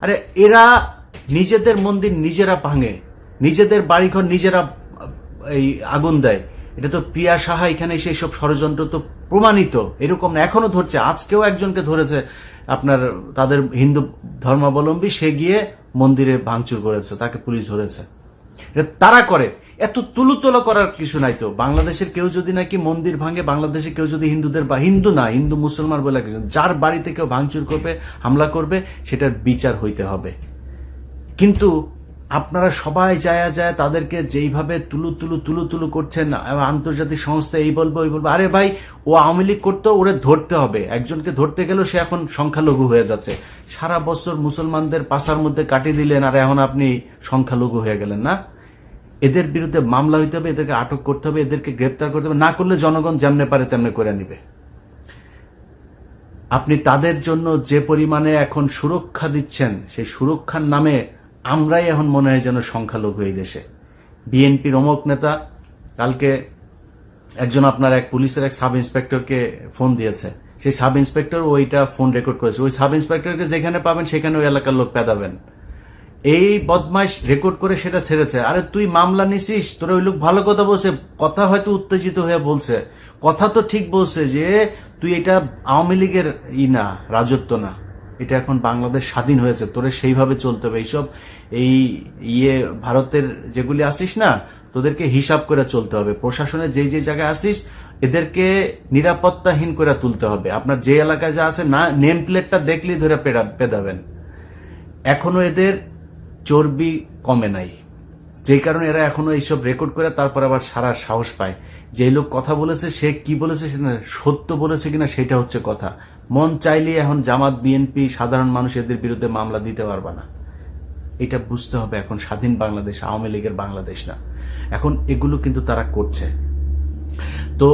আরে এরা নিজেদের মন্দির নিজেরা ভাঙে। নিজেদের বাড়িঘর নিজেরা, এই, আগুন দেয়। এটা তো প্রিয়া সাহা এখানে সেই সব ষড়যন্ত্র তো প্রমাণিত। এরকম না, এখনও ধরছে। আজকেও একজনকে ধরেছে আপনার, তাদের হিন্দু ধর্মাবলম্বী। সে গিয়ে মন্দিরে ভাঙচুর করেছে, তাকে পুলিশ ধরেছে। এটা তারা করে। এত তুলুতলা করার কিছু নাই তো। বাংলাদেশের কেউ যদি নাকি মন্দির ভাঙে বাংলাদেশে কেউ যদি হিন্দুদের বা হিন্দু না, হিন্দু মুসলমান বলে যার বাড়িতে কেউ ভাঙচুর করবে, হামলা করবে, সেটার বিচার হইতে হবে। কিন্তু আপনারা সবাই যায় যায় তাদেরকে যেইভাবে তুলু তুলু তুলু তুলু করছেন আন্তর্জাতিক সংস্থা এই বলব, ওই বলব, আরে ভাই, ও আওয়ামী লীগ করতো ওরে ধরতে হবে। একজনকে ধরতে গেলেও সে এখন সংখ্যালঘু হয়ে যাচ্ছে। সারা বছর মুসলমানদের পাশার মধ্যে কাটিয়ে দিলেন, আর এখন আপনি সংখ্যালঘু হয়ে গেলেন, না? এদের বিরুদ্ধে মামলা হইতে হবে, এদেরকে আটক করতে হবে, এদেরকে গ্রেপ্তার করতে হবে। না করলে জনগণ যেমনে পারে তেমনে করে নিবে। আপনি তাদের জন্য যে পরিমাণে এখন সুরক্ষা দিচ্ছেন, সেই সুরক্ষার নামে আমরাই এখন মনে হয় যেন সংখ্যালঘু এই দেশে। বিএনপির অমুক নেতা, কালকে একজন আপনার এক পুলিশের এক সাব ইন্সপেক্টরকে ফোন দিয়েছে। সেই সাব ইন্সপেক্টর ওইটা ফোন রেকর্ড করেছে। ওই সাব ইন্সপেক্টরকে যেখানে পাবেন, সেখানে ওই এলাকার লোক পেদাবেন। এই বদমাইশ রেকর্ড করে সেটা ছেড়েছে। আরে তুই মামলা নিছিস, তোর ওই লোক ভালো কথা বলছে, কথা হয়তো উত্তেজিত হয়ে বলছে। কথা তো ঠিক বলছে যে তুই এটা আওয়ামী লীগের ই না, রাজত্ব না। এটা এখন বাংলাদেশ স্বাধীন হয়েছে, তোরে সেইভাবে চলতে হবে। এইসব এই ইয়ে ভারতের যেগুলি আসিস না, তোদেরকে হিসাব করে চলতে হবে। প্রশাসনে যেই যে জায়গায় আসিস, এদেরকে নিরাপত্তাহীন করে তুলতে হবে। আপনার যে এলাকায় যা আছে, না নেম প্লেটটা দেখলেই ধরে পেদাবেন। এখনও এদের চর্বি কমে নাই। যেই কারণে এরা এখনও এইসব রেকর্ড করে তারপর আবার সারা সাহস পায়। যে লোক কথা বলেছে, সে কি বলেছে সেটা সত্য বলেছে কিনা সেটা হচ্ছে কথা। মন চাইলে এখন জামাত বিএনপি সাধারণ মানুষ এদের বিরুদ্ধে মামলা দিতে পারবে না। এটা বুঝতে হবে এখন স্বাধীন বাংলাদেশ, আওয়ামী লীগের বাংলাদেশ না। এখন এগুলো কিন্তু তারা করছে। তো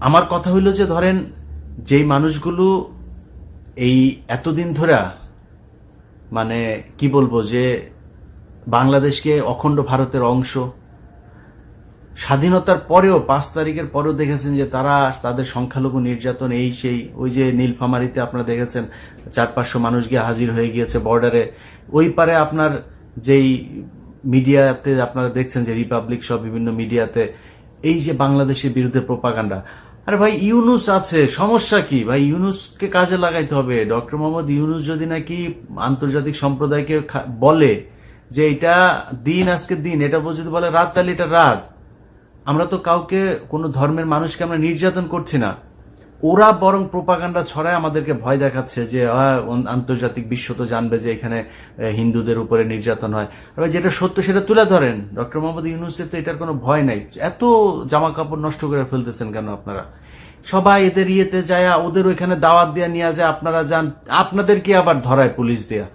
আমার কথা হইল যে ধরেন, যেই মানুষগুলো এই এতদিন ধরে মানে কি বলব যে বাংলাদেশকে অখণ্ড ভারতের অংশ। স্বাধীনতার পরেও পাঁচ তারিখের পরেও দেখেছেন যে তারা তাদের সংখ্যালঘু নির্যাতন এই সেই, ওই যে নীলফামারিতে আপনারা দেখেছেন, চার পাঁচশো মানুষ গিয়ে হাজির হয়ে গিয়েছে বর্ডারে ওই পারে আপনার যেই মিডিয়াতে আপনারা দেখছেন যে রিপাবলিক সব বিভিন্ন মিডিয়াতে, এই যে বাংলাদেশের বিরুদ্ধে প্রপাগান্ডা আরে ভাই, ইউনুস আছে, সমস্যা কি? ভাই, ইউনুসকে কাজে লাগাইতে হবে। ডক্টর মোহাম্মদ ইউনুস যদি নাকি আন্তর্জাতিক সম্প্রদায়কে বলে যে এটা দিন আজকে দিন, এটা যদি বলে রাত, তাহলে এটা রাত। আমরা তো কাউকে, কোনো ধর্মের মানুষকে আমরা নির্যাতন করছি না। ওরা বরং প্রোপাগান্ডা ছড়ায় আমাদেরকে ভয় দেখাচ্ছে যে আন্তর্জাতিক বিশ্ব তো জানবে যে এখানে হিন্দুদের উপরে নির্যাতন হয়। এবার যেটা সত্য, সেটা তুলে ধরেন। ডক্টর মোহাম্মদ ইউনুসের তো এটার কোনো ভয় নাই। এত জামা কাপড় নষ্ট করে ফেলতেছেন কেন আপনারা? সবাই এদের ইয়েতে যায় ওদের ওইখানে দাওয়াত দিয়ে নিয়ে যায়, আপনারা যান। আপনাদের কি আবার ধরায় পুলিশ দেয়া?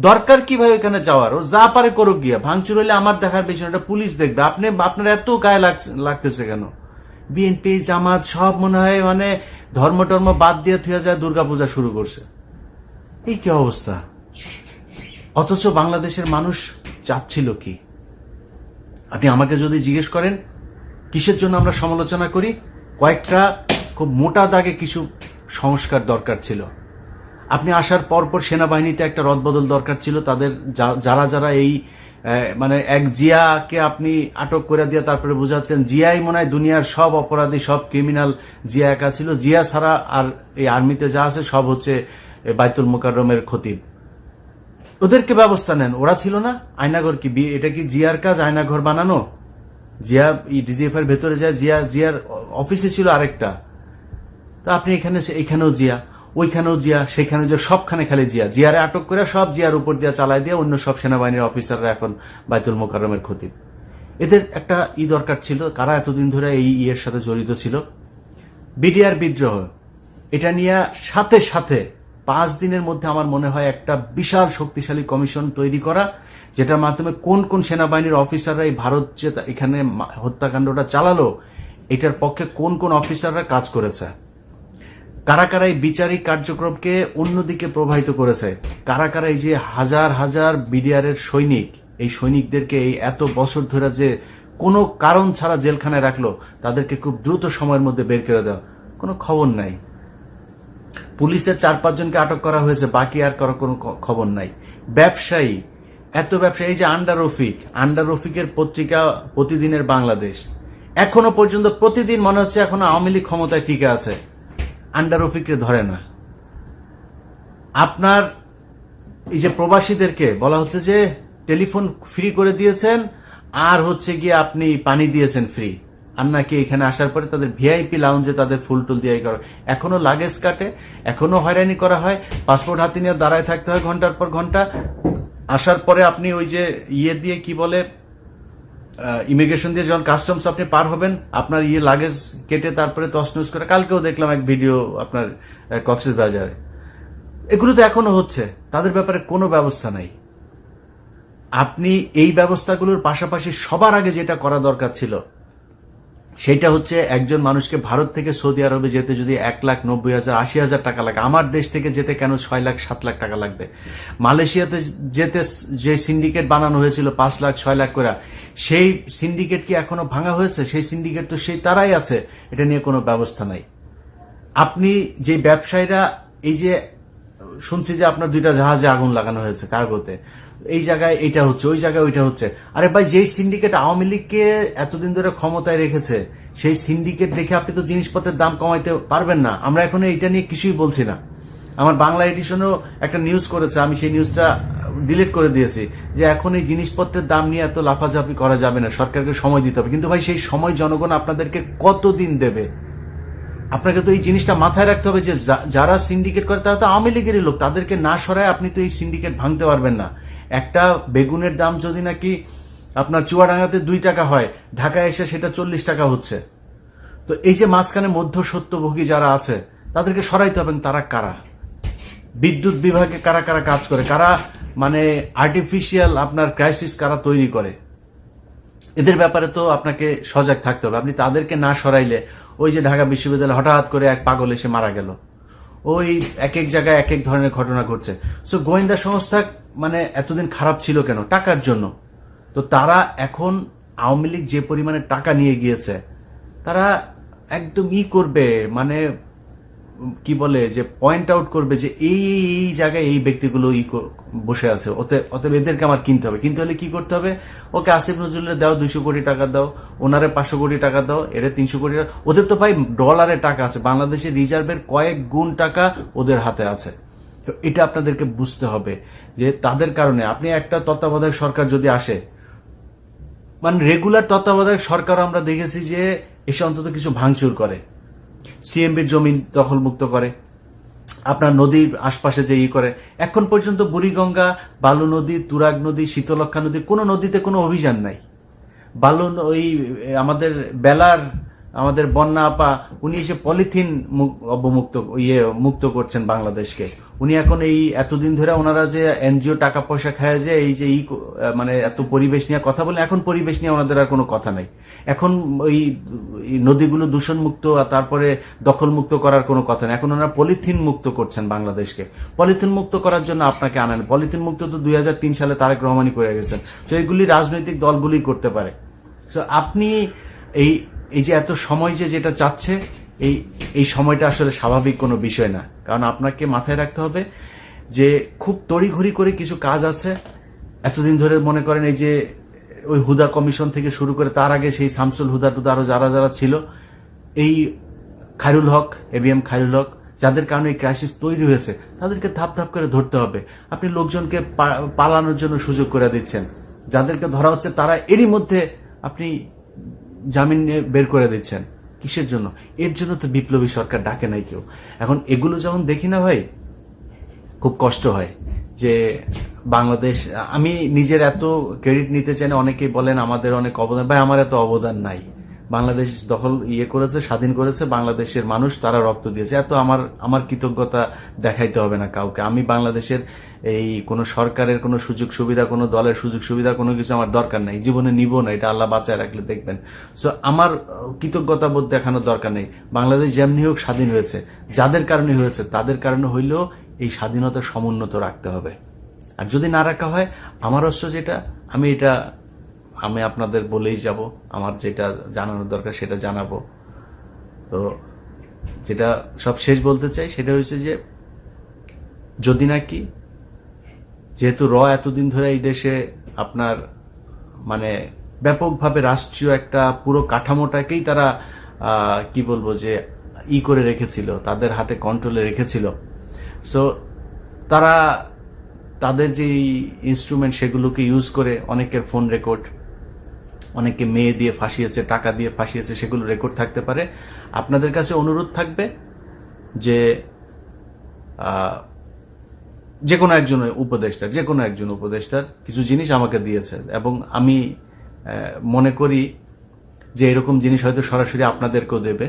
দরকার কি ভাই ওখানে যাওয়ার ও যা পারে করুক গিয়া। ভাঙচুর হলে আমার দেখার পেছনে পুলিশ দেখবে। আপনি, আপনার এত গায়ে লাগ- লাগতেছে কেন? বিএনপি, জামাত সব মনে হয় মানে ধর্ম টর্ম বাদ দিয়ে থুয়ে যায় দুর্গাপূজা শুরু করছে। এই কি অবস্থা? অথচ বাংলাদেশের মানুষ চাচ্ছিল কি? আপনি আমাকে যদি জিজ্ঞেস করেন, কিসের জন্য আমরা সমালোচনা করি? কয়েকটা খুব মোটা দাগে কিছু সংস্কার দরকার ছিল। আপনি আসার পরপর সেনাবাহিনীতে একটা রদবদল দরকার ছিল। তাদের যারা যারা এই মানে এক জিয়াকে আপনি আটক করে দিয়ে তারপরে বুঝাচ্ছেন, জিয়াই মনে হয় দুনিয়ার সব অপরাধী, সব ক্রিমিনাল জিয়া একা ছিল। জিয়া ছাড়া আর এই আর্মিতে যা আছে সব হচ্ছে বাইতুল মোকাররমের খতিব। ওদেরকে ব্যবস্থা নেন। ওরা ছিল না? আয়নাঘর কি? এটা কি জিয়ার কাজ? আয়নাঘর বানানো? জিয়া ডিজিএফ এর ভেতরে যায়, জিয়া জিয়ার অফিসে ছিল আরেকটা। তা আপনি এখানে এখানেও জিয়া। ওইখানেও জিয়া সেখানে যে সবখানে খালি জিয়া। জিয়ারে আটক করে সব জিয়ার উপর দিয়ে চালায় দিয়ে অন্য সব সেনাবাহিনীর অফিসাররা এখন বাইতুল মোকাররমের ক্ষতি এদের একটা ই দরকার ছিল, কারা এতদিন ধরে এই ইয়ের সাথে জড়িত ছিল? বিডিআর বিদ্রোহ। এটা নিয়ে সাথে সাথে পাঁচ দিনের মধ্যে আমার মনে হয় একটা বিশাল শক্তিশালী কমিশন তৈরি করা, যেটার মাধ্যমে কোন কোন সেনাবাহিনীর অফিসাররা এই ভারত যে এখানে হত্যাকাণ্ডটা চালালো, এটার পক্ষে কোন কোন অফিসাররা কাজ করেছে। কারা কারা এই বিচারিক কার্যক্রমকে অন্যদিকে প্রবাহিত করেছে। কারা কারা এই যে হাজার হাজার বিডিআর এর সৈনিক, এই সৈনিকদেরকে এই এত বছর ধরে যে কোনো কারণ ছাড়া জেলখানায় রাখল, তাদেরকে খুব দ্রুত সময়ের মধ্যে বের করে দেওয়া। কোনো খবর নাই। পুলিশের চার পাঁচজনকে আটক করা হয়েছে, বাকি আর কারও কোনো খবর নাই। ব্যবসায়ী, এত ব্যবসায়ী, এই যে আন্ডার রফিক, আন্ডার রফিকের পত্রিকা প্রতিদিনের বাংলাদেশ। এখনও পর্যন্ত প্রতিদিন মনে হচ্ছে এখনও আওয়ামী লীগ ক্ষমতায় টিকে আছে। আন্ডার রফিককে ধরে না। আপনার এই যে প্রবাসীদেরকে বলা হচ্ছে যে টেলিফোন ফ্রি করে দিয়েছেন, আর হচ্ছে গিয়ে আপনি পানি দিয়েছেন ফ্রি। আর নাকি এখানে আসার পরে তাদের ভিআইপি লাউঞ্জে তাদের ফুল টুল দিয়ে করা এখনও লাগেজ কাটে, এখনও হয়রানি করা হয়, পাসপোর্ট হাতে নিয়ে দাঁড়ায় থাকতে হয় ঘণ্টার পর ঘণ্টা। আসার পরে আপনি ওই যে ইয়ে দিয়ে কি বলে ইমিগ্রেশন দিয়ে যখন কাস্টমস আপনি পার হবেন, আপনার ইয়ে লাগেজ কেটে তারপরে তসনস করে, কালকেও দেখলাম এক ভিডিও আপনার কক্সেস বাজারে এগুলো তো এখনও হচ্ছে, তাদের ব্যাপারে কোনো ব্যবস্থা নাই। আপনি এই ব্যবস্থাগুলোর পাশাপাশি সবার আগে যেটা করা দরকার ছিল সেটা হচ্ছে একজন মানুষকে ভারত থেকে সৌদি আরবে যেতে যদি এক লাখ নব্বই হাজার, আশি হাজার টাকা লাগে, আমার দেশ থেকে যেতে কেন ছয় লাখ, সাত লাখ টাকা লাগবে? মালয়েশিয়াতে যেতে যে সিন্ডিকেট বানানো হয়েছিল পাঁচ লাখ, ছয় লাখ করে, সেই সিন্ডিকেট কি এখনও ভাঙা হয়েছে? সেই সিন্ডিকেট তো সেই তারাই আছে। এটা নিয়ে কোনো ব্যবস্থা নাই। আপনি যে ব্যবসায়ীরা, এই যে শুনছি যে আপনার দুইটা জাহাজে আগুন লাগানো হয়েছে কার্গোতে। এই জায়গায় এটা হচ্ছে, ওই জায়গায় ওইটা হচ্ছে। আরে ভাই, যেই সিন্ডিকেট আওয়ামী লীগকে এতদিন ধরে ক্ষমতায় রেখেছে, সেই সিন্ডিকেট রেখে আপনি তো জিনিসপত্রের দাম কমাইতে পারবেন না। আমরা এখন এইটা নিয়ে কিছুই বলছি না। আমার বাংলা এডিশনও একটা নিউজ করেছে, আমি সেই নিউজটা ডিলিট করে দিয়েছি, যে এখন এই জিনিসপত্রের দাম নিয়ে এত লাফাঝাপি করা যাবে না, সরকারকে সময় দিতে হবে। কিন্তু ভাই, সেই সময় জনগণ আপনাদেরকে কতদিন দেবে? আপনাকে তো এই জিনিসটা মাথায় রাখতে হবে যে যারা সিন্ডিকেট করে, তারা তো আওয়ামী লীগেরই লোক। তাদেরকে না সরায় আপনি তো এই সিন্ডিকেট ভাঙতে পারবেন না। একটা বেগুনের দাম যদি নাকি আপনার চুয়াডাঙ্গাতে দুই টাকা হয়, ঢাকায় এসে সেটা চল্লিশ টাকা হচ্ছে। তো এই যে মাঝখানে মধ্য সত্যভোগী যারা আছে, তাদেরকে সরাইতে হবে তারা কারা? বিদ্যুৎ বিভাগে কারা কারা কাজ করে? কারা মানে আর্টিফিশিয়াল আপনার ক্রাইসিস কারা তৈরি করে? এদের ব্যাপারে তো আপনাকে সজাগ থাকতে হবে। আপনি তাদেরকে না সরাইলে ওই যে ঢাকা বিশ্ববিদ্যালয়ে হঠাৎ করে এক পাগল এসে মারা গেল। ওই এক এক জায়গায় এক এক ধরনের ঘটনা ঘটছে। সো গোয়েন্দা সংস্থা মানে এতদিন খারাপ ছিল কেন? টাকার জন্য। তো তারা এখন আওয়ামী লীগ যে পরিমাণে টাকা নিয়ে গিয়েছে, তারা একদম ই করবে মানে কি বলে, যে পয়েন্ট আউট করবে যে এই, এই- জায়গায় এই ব্যক্তিগুলো ই বসে আছে। ওতে অতএব এদেরকে আমার কিনতে হবে। কিনতে হলে কি করতে হবে? ওকে আসিফ নজরুলের দাও দুইশো কোটি টাকা দাও, ওনারে পাঁচশো কোটি টাকা দাও, এরে তিনশো কোটি টাকা। ওদের তো ভাই ডলারে টাকা আছে। বাংলাদেশের রিজার্ভের কয়েক গুণ টাকা ওদের হাতে আছে। তো এটা আপনাদেরকে বুঝতে হবে যে তাদের কারণে আপনি একটা তত্ত্বাবধায়ক সরকার যদি আসে মানে রেগুলার তত্ত্বাবধায়ক সরকার আমরা দেখেছি যে এসে অন্তত কিছু ভাঙচুর করে। সিএমবির জমি দখলমুক্ত করে, আপনার নদীর আশপাশে যে ই করে, এখন পর্যন্ত বুড়িগঙ্গা, বালু নদী, তুরাগ নদী শীতলক্ষা নদী, কোনো নদীতে কোনো অভিযান নাই। বালু ওই আমাদের বেলার আমাদের বন্যা আপা, উনি এসে পলিথিন অবমুক্ত ইয়ে মুক্ত করছেন বাংলাদেশকে। উনি এখন এই এতদিন ধরে ওনারা যে এনজিও টাকা পয়সা খায় যে, এই যে মানে এত পরিবেশ নিয়ে কথা বলে, এখন পরিবেশ নিয়ে ওনাদের আর কোনো কথা নাই। এখন ওই নদীগুলো দূষণ মুক্ত আর তারপরে দখল মুক্ত করার কোনো কথা নেই। এখন ওনারা পলিথিন মুক্ত করছেন বাংলাদেশকে। পলিথিন মুক্ত করার জন্য আপনাকে আনেন। পলিথিন মুক্ত তো দুই হাজার তিন সালে তারেক রহমানই করে গেছেন। তো এইগুলি রাজনৈতিক দলগুলি করতে পারে। তো আপনি এই এই যে এত সময় যে যেটা চাচ্ছে, এই এই সময়টা আসলে স্বাভাবিক কোনো বিষয় না। কারণ আপনাকে মাথায় রাখতে হবে যে খুব তড়িঘড়ি করে কিছু কাজ আছে। এতদিন ধরে মনে করেন এই যে ওই হুদা কমিশন থেকে শুরু করে তার আগে সেই শামসুল হুদা টুদা আরও যারা যারা ছিল, এই খায়রুল হক, এবিএম খায়রুল হক, যাদের কারণে এই ক্রাইসিস তৈরি হয়েছে, তাদেরকে ধাপ ধাপ করে ধরতে হবে। আপনি লোকজনকে পালানোর জন্য সুযোগ করে দিচ্ছেন। যাদেরকে ধরা হচ্ছে তারা এরই মধ্যে আপনি জামিন বের করে দিচ্ছেন। কিসের জন্য? এর জন্য তো বিপ্লবী সরকার ডাকে নাই কেউ। এখন এগুলো যখন দেখি না ভাই, খুব কষ্ট হয় যে বাংলাদেশ, আমি নিজের এত ক্রেডিট নিতে চাই অনেকেই বলেন আমাদের অনেক অবদান। ভাই, আমার এত অবদান নাই। বাংলাদেশ দখল ইয়ে করেছে, স্বাধীন করেছে, বাংলাদেশের মানুষ তারা রক্ত দিয়েছে। এত আমার আমার কৃতজ্ঞতা দেখাইতে হবে না কাউকে। আমি বাংলাদেশের এই কোনো সরকারের কোনো সুযোগ সুবিধা, কোনো দলের সুযোগ সুবিধা, কোনো কিছু আমার দরকার নাই। জীবনে নিব না, এটা আল্লাহ বাঁচায় রাখলে দেখবেন। সো আমার কৃতজ্ঞতা বোধ দেখানোর দরকার নেই। বাংলাদেশ যেমনি হোক স্বাধীন হয়েছে। যাদের কারণে হয়েছে, তাদের কারণে হইলেও এই স্বাধীনতা সমুন্নত রাখতে হবে। আর যদি না রাখা হয়, আমার অস্ত্র যেটা, আমি এটা আমি আপনাদের বলেই যাব। আমার যেটা জানানোর দরকার সেটা জানাব। তো যেটা সব শেষ বলতে চাই সেটা হচ্ছে যে, যদি নাকি যেহেতু র এতদিন ধরে এই দেশে আপনার মানে ব্যাপকভাবে রাষ্ট্রীয় একটা পুরো কাঠামোটাকেই তারা কি বলব যে, ই করে রেখেছিল, তাদের হাতে কন্ট্রোলে রেখেছিল। সো তারা তাদের যে ইনস্ট্রুমেন্ট সেগুলোকে ইউজ করে অনেকের ফোন রেকর্ড অনেকে মেয়ে দিয়ে ফাঁসিয়েছে, টাকা দিয়ে ফাঁসিয়েছে, সেগুলো রেকর্ড থাকতে পারে। আপনাদের কাছে অনুরোধ থাকবে যে যে কোনো একজন উপদেষ্টার যে কোনো একজন উপদেষ্টার কিছু জিনিস আমাকে দিয়েছে এবং আমি মনে করি যে এরকম জিনিস হয়তো সরাসরি আপনাদেরকেও দেবে।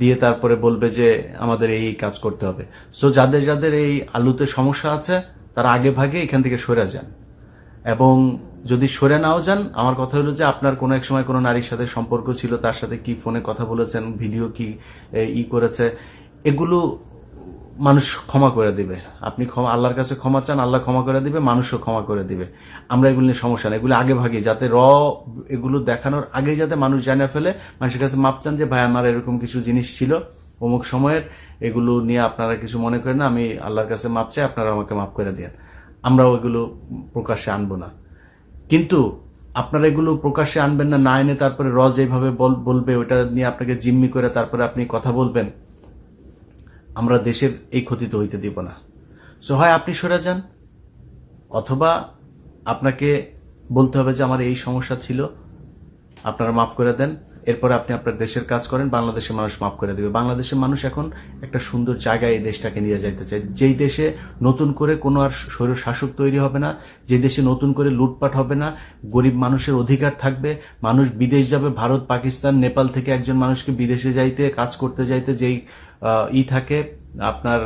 দিয়ে তারপরে বলবে যে, আমাদের এই কাজ করতে হবে। সো যাদের যাদের এই আলুতে সমস্যা আছে, তারা আগে ভাগে এখান থেকে সরে যান। এবং যদি সরে নাও যান, আমার কথা হলো যে আপনার কোনো এক সময় কোনো নারীর সাথে সম্পর্ক ছিল, তার সাথে কি ফোনে কথা বলেছেন, ভিডিও কি ই করেছে, এগুলো মানুষ ক্ষমা করে দিবে। আপনি ক্ষমা, আল্লাহর কাছে ক্ষমা চান, আল্লাহ ক্ষমা করে দিবে, মানুষও ক্ষমা করে দিবে। আমরা এগুলো নিয়ে সমস্যা না এগুলো আগে ভাগে যাতে র এগুলো দেখানোর আগে যাতে মানুষ জানে ফেলে, মানুষের কাছে মাপ চান যে, ভাই, আমার এরকম কিছু জিনিস ছিল অমুক সময়ের, এগুলো নিয়ে আপনারা কিছু মনে করেন না, আমি আল্লাহর কাছে মাপ চাই, আপনারা আমাকে মাপ করে দেন। আমরাও এগুলো প্রকাশ্যে আনব না। কিন্তু আপনারা এগুলো প্রকাশ্যে আনবেন না না এনে তারপরে র যেভাবে বল- বলবে, ওটা নিয়ে আপনাকে জিম্মি করে তারপরে আপনি কথা বলবেন। আমরা দেশের এই ক্ষতি তো হইতে দিব না। সো, হয় আপনি সরে যান, অথবা আপনাকে বলতে হবে যে আমার এই সমস্যা ছিল, আপনারা মাফ করে দেন। এরপরে আপনি আপনার দেশের কাজ করেন, বাংলাদেশের মানুষ মাফ করে দেবে। বাংলাদেশের মানুষ এখন একটা সুন্দর জায়গায় এই দেশটাকে নিয়ে যাইতে চায়। যেই দেশে নতুন করে কোনো আর স্বৈর শাসক তৈরি হবে না, যে দেশে নতুন করে লুটপাট হবে না, গরিব মানুষের অধিকার থাকবে, মানুষ বিদেশ যাবে, ভারত, পাকিস্তান, নেপাল থেকে একজন মানুষকে বিদেশে যাইতে, কাজ করতে যাইতে যেই ই থাকে, আপনার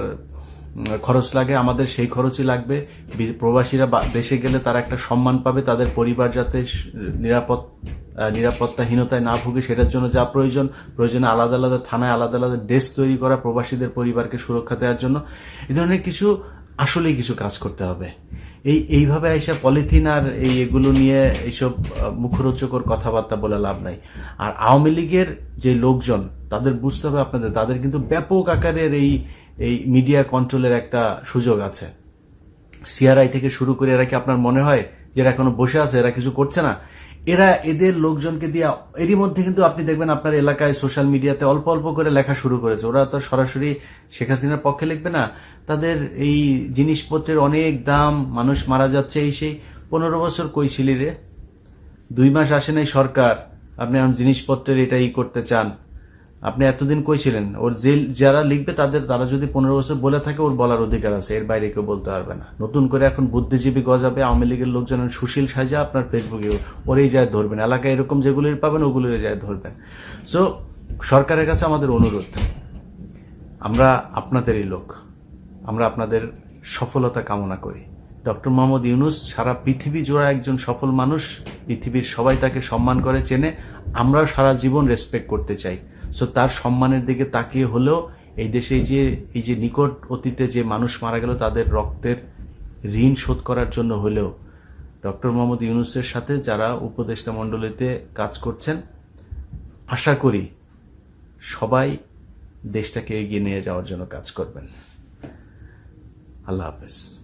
খরচ লাগে, আমাদের সেই খরচই লাগবে। প্রবাসীরা দেশে গেলে তারা একটা সম্মান পাবে, তাদের পরিবার যাতে নিরাপদ নিরাপত্তাহীনতায় না ভুগে সেটার জন্য যা প্রয়োজন, প্রয়োজনে আলাদা আলাদা থানায় আলাদা আলাদা ডেস্ক তৈরি করা প্রবাসীদের পরিবারকে সুরক্ষা দেওয়ার জন্য। এই ধরনের কিছু, আসলেই কিছু কাজ করতে হবে। এই, এইভাবে এসে পলিথিন আর এই এগুলো নিয়ে এইসব মুখরোচকর কথাবার্তা বলে লাভ নাই। আর আওয়ামী লীগের যে লোকজন, তাদের বুঝতে হবে আপনাদের, তাদের কিন্তু ব্যাপক আকারের এই এই মিডিয়া কন্ট্রোলের একটা সুযোগ আছে। সিআরআই থেকে শুরু করে এরা কি আপনার মনে হয় যে এরা এখনও বসে আছে, এরা কিছু করছে না? এরা এদের লোকজনকে দিয়ে, এরই মধ্যে কিন্তু আপনি দেখবেন আপনার এলাকায় সোশ্যাল মিডিয়াতে অল্প অল্প করে লেখা শুরু করেছে। ওরা তো সরাসরি শেখ হাসিনার পক্ষে লিখবে না। তাদের এই জিনিসপত্রের অনেক দাম, মানুষ মারা যাচ্ছে এই সেই পনেরো বছর কৈশিলিরে রে দুই মাস আসে নাই সরকার। আপনি এখন জিনিসপত্রের এটা ই করতে চান। আপনি এতদিন কইছিলেন ওর যে যারা লিখবে তাদের, তারা যদি পনেরো বছর বলে থাকে, ওর বলার অধিকার আছে। এর বাইরে কেউ বলতে পারবে না। নতুন করে এখন বুদ্ধিজীবী গজাবে, আওয়ামী লীগের লোকজন সুশীল সাজা আপনার ফেসবুকে, ওরেই যায় ধরবেন। এলাকায় এরকম যেগুলির পাবেন ওগুলির যায় ধরবেন। সো সরকারের কাছে আমাদের অনুরোধ, আমরা আপনাদেরই লোক। আমরা আপনাদের সফলতা কামনা করি। ডক্টর মোহাম্মদ ইউনুস সারা পৃথিবী জোড়া একজন সফল মানুষ। পৃথিবীর সবাই তাকে সম্মান করে, চেনে। আমরাও সারা জীবন রেসপেক্ট করতে চাই। সো তার সম্মানের দিকে তাকিয়ে হলেও এই দেশে এই যে এই যে নিকট অতীতে যে মানুষ মারা গেল, তাদের রক্তের ঋণ শোধ করার জন্য হলেও ডক্টর মোহাম্মদ ইউনুসের সাথে যারা উপদেষ্টা মণ্ডলীতে কাজ করছেন, আশা করি সবাই দেশটাকে এগিয়ে নিয়ে যাওয়ার জন্য কাজ করবেন। আল্লাহ হাফেজ।